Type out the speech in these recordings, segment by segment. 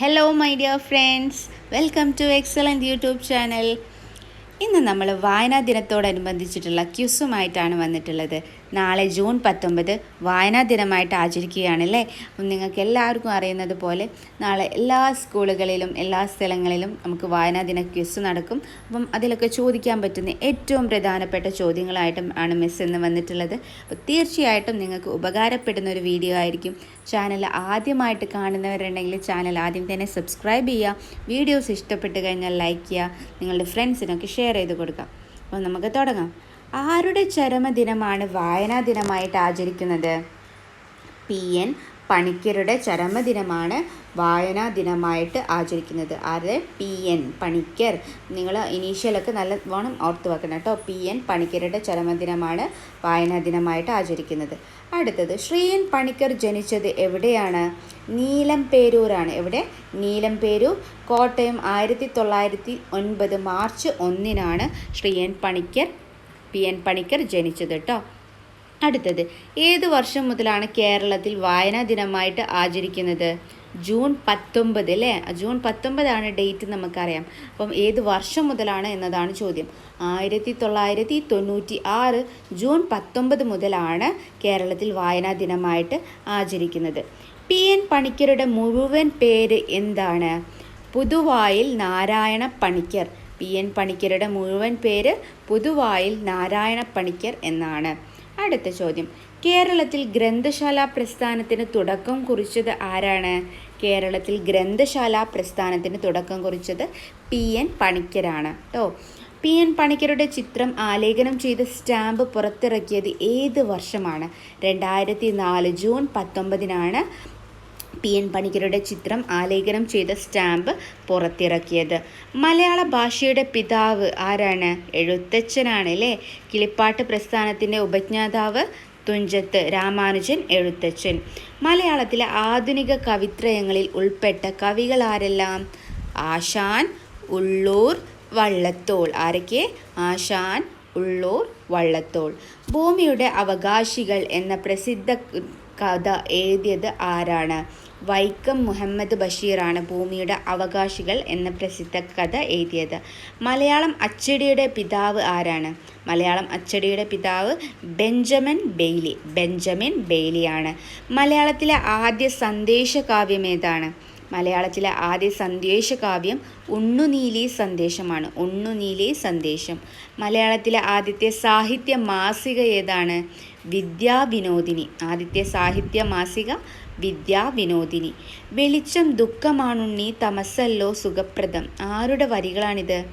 Hello my dear friends welcome to excellent YouTube channel ഇന്ന് നമ്മൾ വായനാ ദിനത്തോടനുബന്ധിച്ചിട്ടുള്ള ക്യുസുമായിട്ടാണ് വന്നിട്ടുള്ളത്. നാളെ ജൂൺ പത്തൊമ്പത് വായനാ ദിനമായിട്ട് ആചരിക്കുകയാണല്ലേ? അപ്പം നിങ്ങൾക്ക് എല്ലാവർക്കും അറിയുന്നത് പോലെ നാളെ എല്ലാ സ്കൂളുകളിലും എല്ലാ സ്ഥലങ്ങളിലും നമുക്ക് വായനാ ദിന ക്വിസ് നടക്കും. അപ്പം അതിലൊക്കെ ചോദിക്കാൻ പറ്റുന്ന ഏറ്റവും പ്രധാനപ്പെട്ട ചോദ്യങ്ങളായിട്ടും ആണ് മിസ് എന്ന് വന്നിട്ടുള്ളത്. അപ്പോൾ തീർച്ചയായിട്ടും നിങ്ങൾക്ക് ഉപകാരപ്പെടുന്ന ഒരു വീഡിയോ ആയിരിക്കും. ചാനൽ ആദ്യമായിട്ട് കാണുന്നവരുണ്ടെങ്കിൽ ചാനൽ ആദ്യം തന്നെ സബ്സ്ക്രൈബ് ചെയ്യുക. വീഡിയോസ് ഇഷ്ടപ്പെട്ട് കഴിഞ്ഞാൽ ലൈക്ക് ചെയ്യുക. നിങ്ങളുടെ ഫ്രണ്ട്സിനൊക്കെ ഷെയർ ചെയ്ത് കൊടുക്കാം അപ്പോൾ നമുക്ക് തുടങ്ങാം. ആരുടെ ചരമദിനമാണ് വായനാ ദിനമായിട്ട് ആചരിക്കുന്നത്? പി എൻ പണിക്കരുടെ ചരമദിനമാണ് വായനാ ദിനമായിട്ട് ആചരിക്കുന്നത്. ആരുടെ പി എൻ പണിക്കർ. നിങ്ങൾ ഇനീഷ്യലൊക്കെ നല്ല വേണം ഓർത്ത് വെക്കണം കേട്ടോ. പി എൻ പണിക്കരുടെ ചരമദിനമാണ് വായനാ ദിനമായിട്ട് ആചരിക്കുന്നത്. അടുത്തത് ശ്രീ എൻ പണിക്കർ ജനിച്ചത് എവിടെയാണ്? നീലം പേരൂരാണ് എവിടെ? നീലം പേരൂർ കോട്ടയം ആയിരത്തി തൊള്ളായിരത്തി ഒൻപത് മാർച്ച് ഒന്നിനാണ് Shri N Panicker P N Panicker ജനിച്ചത് കേട്ടോ അടുത്തത് ഏത് വർഷം മുതലാണ് കേരളത്തിൽ വായനാ ദിനമായിട്ട് ആചരിക്കുന്നത്? ജൂൺ പത്തൊമ്പത് അല്ലേ ജൂൺ പത്തൊമ്പതാണ് ഡേറ്റ് നമുക്കറിയാം. അപ്പം ഏത് വർഷം മുതലാണ് എന്നതാണ് ചോദ്യം. ആയിരത്തി തൊള്ളായിരത്തി തൊണ്ണൂറ്റി ആറ് ജൂൺ പത്തൊമ്പത് മുതലാണ് കേരളത്തിൽ വായനാ ദിനമായിട്ട് ആചരിക്കുന്നത്. പി എൻ പണിക്കരുടെ മുഴുവൻ പേര് എന്താണ്? പുതുവായിൽ നാരായണ പണിക്കർ. പി എൻ പണിക്കരുടെ മുഴുവൻ പേര് പുതുവായിൽ നാരായണ പണിക്കർ എന്നാണ്. അടുത്ത ചോദ്യം. കേരളത്തിൽ ഗ്രന്ഥശാല പ്രസ്ഥാനത്തിന് തുടക്കം കുറിച്ചത് ആരാണ്? കേരളത്തിൽ ഗ്രന്ഥശാല പ്രസ്ഥാനത്തിന് തുടക്കം കുറിച്ചത് പി എൻ പണിക്കരാണ്. കേട്ടോ പി എൻ പണിക്കരുടെ ചിത്രം ആലേഖനം ചെയ്ത സ്റ്റാമ്പ് പുറത്തിറക്കിയത് ഏത് വർഷമാണ്? രണ്ടായിരത്തി നാല് ജൂൺ പത്തൊമ്പതിനാണ്. പി എൻ പണിക്കരുടെ ചിത്രം ആലേഖനം ചെയ്ത സ്റ്റാമ്പ് പുറത്തിറക്കിയത്. മലയാള ഭാഷയുടെ പിതാവ് ആരാണ്? എഴുത്തച്ഛനാണ് അല്ലേ കിളിപ്പാട്ട് പ്രസ്ഥാനത്തിന്റെ ഉപജ്ഞാതാവ് തുഞ്ചത്ത് രാമാനുജൻ എഴുത്തച്ഛൻ. മലയാളത്തിലെ ആധുനിക കവിത്രയങ്ങളിൽ ഉൾപ്പെട്ട കവികൾ ആരെല്ലാം? ആശാൻ ഉള്ളൂർ വള്ളത്തോൾ. ആരൊക്കെ? ആശാൻ ഉള്ളൂർ വള്ളത്തോൾ. ഭൂമിയുടെ അവകാശികൾ എന്ന പ്രസിദ്ധ കഥ എഴുതിയത് ആരാണ്? വൈക്കം മുഹമ്മദ് ബഷീറാണ് ഭൂമിയുടെ അവകാശികൾ എന്ന പ്രസിദ്ധ കഥ എഴുതിയത്. മലയാളം അച്ചടിയുടെ പിതാവ് ആരാണ്? മലയാളം അച്ചടിയുടെ പിതാവ് ബെഞ്ചമിൻ ബെയ്ലി. ബെഞ്ചമിൻ ബെയ്ലിയാണ്. മലയാളത്തിലെ ആദ്യ സന്ദേശ കാവ്യം ഏതാണ്? മലയാളത്തിലെ ആദ്യ സന്ദേശ കാവ്യം ഉണ്ണുനീലി സന്ദേശമാണ്. ഉണ്ണുനീലി സന്ദേശം. മലയാളത്തിലെ ആദ്യത്തെ സാഹിത്യ മാസിക ഏതാണ്? വിദ്യാവിനോദിനി. ആദ്യത്തെ സാഹിത്യ മാസിക വിദ്യാവിനോദിനി. വെളിച്ചം ദുഃഖമാണുണ്ണി തമസല്ലോ സുഖപ്രദം. ആരുടെ വരികളാണിത്?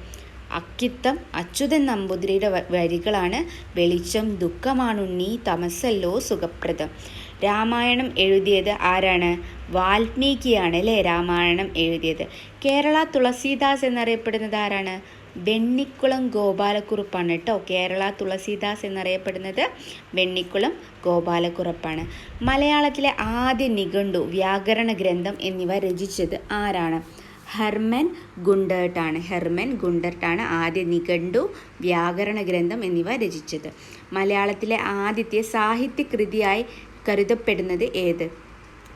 അക്കിത്തം അച്യുതൻ നമ്പൂതിരിയുടെ വരികളാണ്. വെളിച്ചം ദുഃഖമാണുണ്ണി തമസല്ലോ സുഖപ്രദം. രാമായണം എഴുതിയത് ആരാണ്? വാൽമീകിയാണ് അല്ലേ രാമായണം എഴുതിയത്. കേരള തുളസീദാസ് എന്നറിയപ്പെടുന്നത് ആരാണ്? വെണ്ണിക്കുളം ഗോപാലക്കുറുപ്പാണ് കേട്ടോ. കേരള തുളസീദാസ് എന്നറിയപ്പെടുന്നത് വെണ്ണിക്കുളം ഗോപാലക്കുറുപ്പാണ്. മലയാളത്തിലെ ആദ്യ നിഘണ്ടു വ്യാകരണ ഗ്രന്ഥം എന്നിവ രചിച്ചത് ആരാണ്? ഹെർമൻ ഗുണ്ടർട്ടാണ്. ഹെർമൻ ഗുണ്ടർട്ടാണ് ആദ്യ നിഘണ്ടു വ്യാകരണ ഗ്രന്ഥം എന്നിവ രചിച്ചത്. മലയാളത്തിലെ ആദ്യത്തെ സാഹിത്യകൃതിയായി കരുതപ്പെടുന്നത് ഏത്?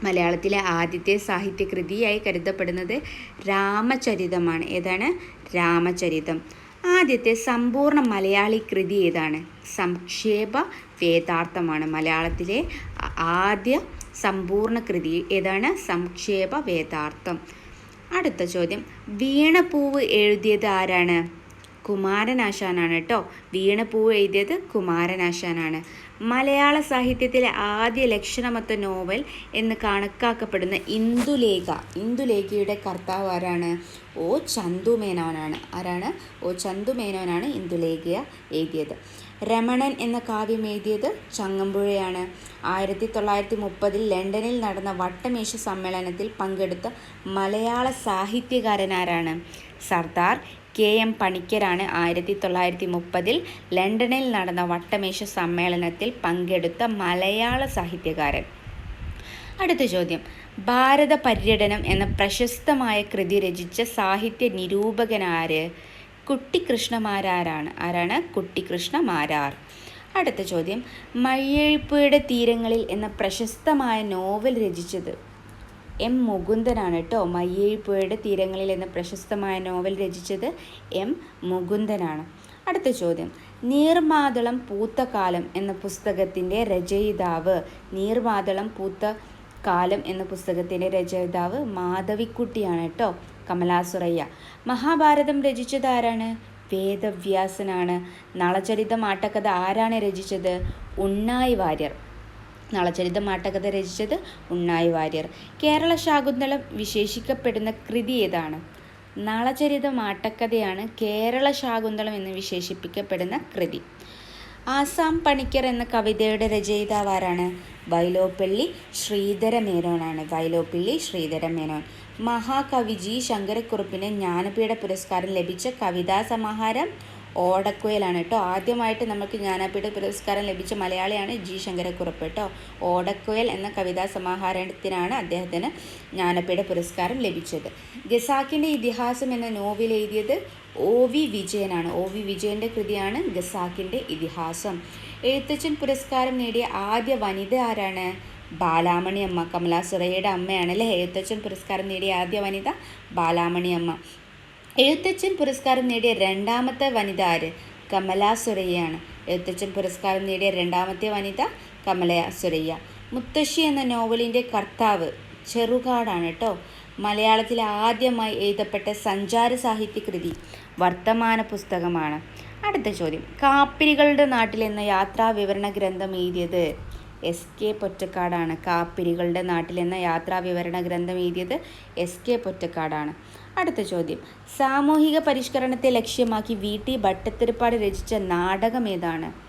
മലയാളത്തിലെ ആദ്യത്തെ സാഹിത്യകൃതിയായി കരുതപ്പെടുന്നത് രാമചരിതമാണ്. ഏതാണ്? രാമചരിതം. ആദ്യത്തെ സമ്പൂർണ മലയാളി കൃതി ഏതാണ്? സംക്ഷേപ വേദാർത്ഥമാണ്. മലയാളത്തിലെ ആദ്യ സമ്പൂർണ കൃതി ഏതാണ്? സംക്ഷേപ വേദാർത്ഥം. അടുത്ത ചോദ്യം. വീണപ്പൂവ് എഴുതിയത് ആരാണ്? കുമാരനാശാനാണ് കേട്ടോ. വീണപ്പൂവ് എഴുതിയത് കുമാരനാശാനാണ്. മലയാള സാഹിത്യത്തിലെ ആദ്യ ലക്ഷണമത്ത നോവൽ എന്ന് കണക്കാക്കപ്പെടുന്ന ഇന്ദുലേഖ. ഇന്ദുലേഖയുടെ കർത്താവ് ആരാണ്? ഓ ചന്തുമേനോനാണ്. ആരാണ്? ഓ ചന്തുമേനോനാണ് ഇന്ദുലേഖ എഴുതിയത്. രമണൻ എന്ന കാവ്യം എഴുതിയത് ചങ്ങമ്പുഴയാണ്. ആയിരത്തി തൊള്ളായിരത്തി മുപ്പതിൽ ലണ്ടനിൽ നടന്ന വട്ടമേശ സമ്മേളനത്തിൽ പങ്കെടുത്ത മലയാള സാഹിത്യകാരനാരാണ് സർദാർ കെ എം പണിക്കരാണ് ആയിരത്തി തൊള്ളായിരത്തി മുപ്പതിൽ ലണ്ടനിൽ നടന്ന വട്ടമേശ സമ്മേളനത്തിൽ പങ്കെടുത്ത മലയാള സാഹിത്യകാരൻ. അടുത്ത ചോദ്യം. ഭാരത പര്യടനം എന്ന പ്രശസ്തമായ കൃതി രചിച്ച സാഹിത്യ നിരൂപകനാര്? കുട്ടിക്കൃഷ്ണമാരാരാണ് ആരാണ്? കുട്ടിക്കൃഷ്ണമാരാർ അടുത്ത ചോദ്യം. മയ്യഴിപ്പുഴയുടെ തീരങ്ങളിൽ എന്ന പ്രശസ്തമായ നോവൽ രചിച്ചത് എം മുകുന്ദനാണ് കേട്ടോ. മയ്യഴിപ്പുഴയുടെ തീരങ്ങളിൽ എന്ന പ്രശസ്തമായ നോവൽ രചിച്ചത് എം മുകുന്ദനാണ്. അടുത്ത ചോദ്യം. നീർമാതളം പൂത്ത കാലം എന്ന പുസ്തകത്തിന്റെ രചയിതാവ്. നീർമാതളം പൂത്ത കാലം എന്ന പുസ്തകത്തിന്റെ രചയിതാവ് മാധവിക്കുട്ടിയാണ് കേട്ടോ. കമലാസുറയ്യ. മഹാഭാരതം രചിച്ചത് ആരാണ്? വേദവ്യാസനാണ്. നളചരിതം ആട്ടക്കഥ ആരാണ് രചിച്ചത്? ഉണ്ണായി വാര്യർ നളചരിതം ആട്ടകഥ രചിച്ചത് ഉണ്ണായി വാര്യർ. കേരള ശാകുന്തളം വിശേഷിക്കപ്പെടുന്ന കൃതി ഏതാണ്? നളചരിതം ആട്ടക്കഥയാണ് കേരള ശാകുന്തളം എന്ന് വിശേഷിപ്പിക്കപ്പെടുന്ന കൃതി. ആസാം പണിക്കർ എന്ന കവിതയുടെ രചയിതാവ് ആരാണ്? വൈലോപ്പള്ളി ശ്രീധര മേനോനാണ് വൈലോപ്പള്ളി ശ്രീധര മേനോൻ മഹാകവി ജി. ശങ്കരക്കുറുപ്പിന് ജ്ഞാനപീഠ പുരസ്കാരം ലഭിച്ച കവിതാ സമാഹാരം ഓടക്കുഴലാണ് കേട്ടോ. ആദ്യമായിട്ട് നമുക്ക് ജ്ഞാനപീഠ പുരസ്കാരം ലഭിച്ച മലയാളിയാണ് ജി ശങ്കരക്കുറുപ്പ് കേട്ടോ. ഓടക്കുഴൽ എന്ന കവിതാ സമാഹാരത്തിനാണ് അദ്ദേഹത്തിന് ജ്ഞാനപീഠ പുരസ്കാരം ലഭിച്ചത്. ഗസാക്കിന്റെ ഇതിഹാസം എന്ന നോവൽ എഴുതിയത് ഒ വി വിജയനാണ്. ഒ വി വിജയന്റെ കൃതിയാണ് ഗസാക്കിന്റെ ഇതിഹാസം. എഴുത്തച്ഛൻ പുരസ്കാരം നേടിയ ആദ്യ വനിത ആരാണ്? ബാലാമണി അമ്മ കമലാ അമ്മയാണ് അല്ലേ എഴുത്തച്ഛൻ പുരസ്കാരം നേടിയ ആദ്യ വനിത ബാലാമണി അമ്മ എഴുത്തച്ഛൻ പുരസ്കാരം നേടിയ രണ്ടാമത്തെ വനിത ആര്? കമലാ സുരയ്യാണ് എഴുത്തച്ഛൻ പുരസ്കാരം നേടിയ രണ്ടാമത്തെ വനിത കമല സുരയ്യ. മുത്തശ്ശി എന്ന നോവലിന്റെ കർത്താവ് ചെറുകാടാണ് കേട്ടോ. മലയാളത്തിൽ ആദ്യമായി എഴുതപ്പെട്ട സഞ്ചാര സാഹിത്യ കൃതി വർത്തമാന പുസ്തകമാണ്. അടുത്ത ചോദ്യം. കാപ്പിരികളുടെ നാട്ടിൽ എന്ന യാത്രാ വിവരണ ഗ്രന്ഥം എഴുതിയത് എസ് കെ പൊറ്റക്കാടാണ്. കാപ്പിരികളുടെ നാട്ടിൽ എന്ന യാത്രാ വിവരണ ഗ്രന്ഥം എഴുതിയത് എസ് കെ പൊറ്റക്കാടാണ്. അടുത്ത ചോദ്യം. സാമൂഹിക പരിഷ്കരണത്തെ ലക്ഷ്യമാക്കി വി ടി ഭട്ടത്തിരിപ്പാട് രചിച്ച നാടകം ഏതാണ്?